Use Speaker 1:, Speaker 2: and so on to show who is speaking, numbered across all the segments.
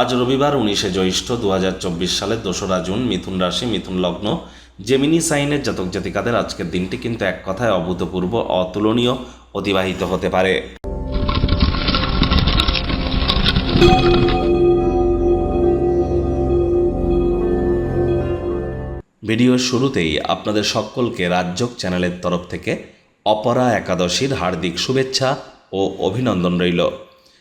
Speaker 1: আজ রবিবার উনিশে জ্যৈষ্ঠ দু সালের দোসরা জুন মিথুন রাশি, মিথুন লগ্ন। জেমিনি সাইনের জাতক জাতিকাদের আজকের দিনটি কিন্তু এক কথায় অভূতপূর্ব, অতুলনীয়, অতিবাহিত হতে পারে। ভিডিওর শুরুতেই আপনাদের সকলকে রাজ্যক চ্যানেলের তরফ থেকে অপরা একাদশীর হার্দিক শুভেচ্ছা ও অভিনন্দন রইল।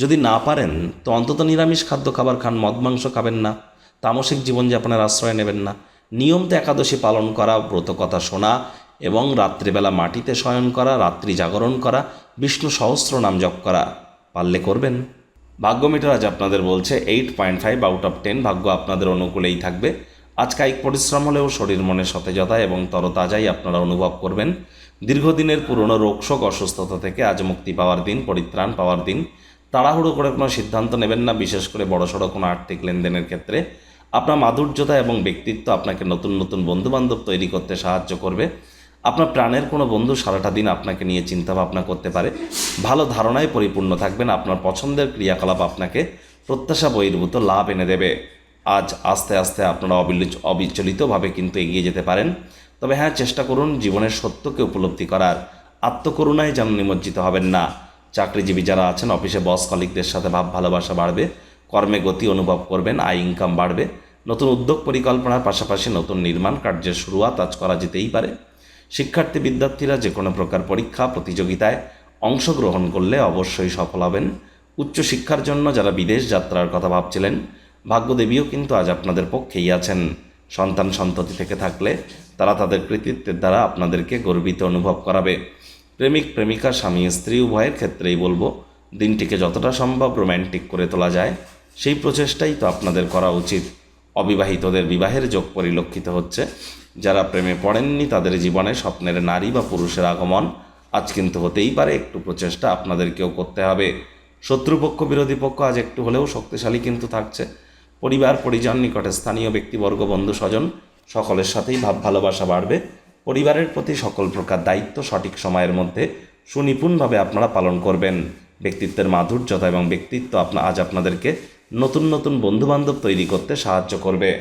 Speaker 1: যদি না পারেন, তো অন্তত নিরামিষ খাদ্য খাবার খান, মদ, মাংস খাবেন না, তামসিক জীবনযাপনের আশ্রয় নেবেন না। নিয়ম তো একাদশী পালন করা, ব্রত কথা শোনা এবং রাত্রিবেলা মাটিতে শয়ন করা, রাত্রি জাগরণ করা, বিষ্ণু সহস্র নাম জপ করা, পারলে করবেন। ভাগ্য মিটার আজ আপনাদের বলছে eight point five out of ten ভাগ্য আপনাদের অনুকূলেই থাকবে। আজ কায়িক পরিশ্রম হলেও শরীর মনে সতেজতা এবং তরতাজাই আপনারা অনুভব করবেন। দীর্ঘদিনের পুরনো রোগশোক অসুস্থতা থেকে আজ মুক্তি পাওয়ার দিন, পরিত্রাণ পাওয়ার দিন। তাড়াহুড়ো করে কোনো সিদ্ধান্ত নেবেন না, বিশেষ করে বড়সড় কোনো আর্থিক লেনদেনের ক্ষেত্রে। আপনার মাধুর্যতা এবং ব্যক্তিত্ব আপনাকে নতুন নতুন বন্ধুবান্ধব তৈরি করতে সাহায্য করবে। আপনার প্রাণের কোনো বন্ধু সারাটা দিন আপনাকে নিয়ে চিন্তাভাবনা করতে পারে। ভালো ধারণায় পরিপূর্ণ থাকবেন, আপনার পছন্দের ক্রিয়াকলাপ আপনাকে প্রত্যাশা বহির্ভূত লাভ এনে দেবে। আজ আস্তে আস্তে আপনারা অবিল অবিচলিতভাবে কিন্তু এগিয়ে যেতে পারেন। তবে হ্যাঁ চেষ্টা করুন জীবনের সত্যকে উপলব্ধি করার। আত্মকরুণায় যেন নিমজ্জিত হবেন না। চাকরিজীবী যারা আছেন অফিসে বস কলিকদের সাথে ভাব, ভালোবাসা বাড়বে, কর্মে গতি অনুভব করবেন, আয় ইনকাম বাড়বে। নতুন উদ্যোগ পরিকল্পনার পাশাপাশি নতুন নির্মাণ কার্যের শুরুয়াত আজ করা যেতেই পারে। শিক্ষার্থী, বিদ্যার্থীরা যে কোনো প্রকার পরীক্ষা, প্রতিযোগিতায় অংশগ্রহণ করলে অবশ্যই সফল হবেন। উচ্চশিক্ষার জন্য যারা বিদেশ যাত্রার কথা ভাবছিলেন, ভাগ্যদেবীও কিন্তু আজ আপনাদের পক্ষেই আছেন। সন্তান সন্ততি থেকে থাকলে তারা তাদের কৃতিত্বের দ্বারা আপনাদেরকে গর্বিত অনুভব করাবে। প্রেমিক, প্রেমিকা, স্বামী, স্ত্রী, উভয়ের ক্ষেত্রেই বলব, দিনটিকে যতটা সম্ভব রোম্যান্টিক করে তোলা যায়। সেই প্রচেষ্টাই তো আপনাদের করা উচিত। অবিবাহিতদের বিবাহের যোগ পরিলক্ষিত হচ্ছে। যারা প্রেমে পড়েননি, তাদের জীবনে স্বপ্নের নারী বা পুরুষের আগমন আজ কিন্তু হতেই পারে, একটু প্রচেষ্টা আপনাদেরকেও করতে হবে। শত্রুপক্ষ, বিরোধী পক্ষ আজ একটু হলেও শক্তিশালী কিন্তু থাকছে। পরিবার, পরিজন, নিকটে স্থানীয় ব্যক্তিবর্গ, বন্ধু, স্বজন, সকলের সাথেই ভাব ভালোবাসা বাড়বে। পরিবারের প্রতি সকল প্রকার দায়িত্ব সঠিক সময়ের মধ্যে সুনিপুণভাবে আপনারা পালন করবেন। ব্যক্তিত্বের মাধুর্যতা এবং ব্যক্তিত্ব আপনা, আজ আপনাদেরকে নতুন নতুন বন্ধুবান্ধব তৈরি করতে সাহায্য করবে।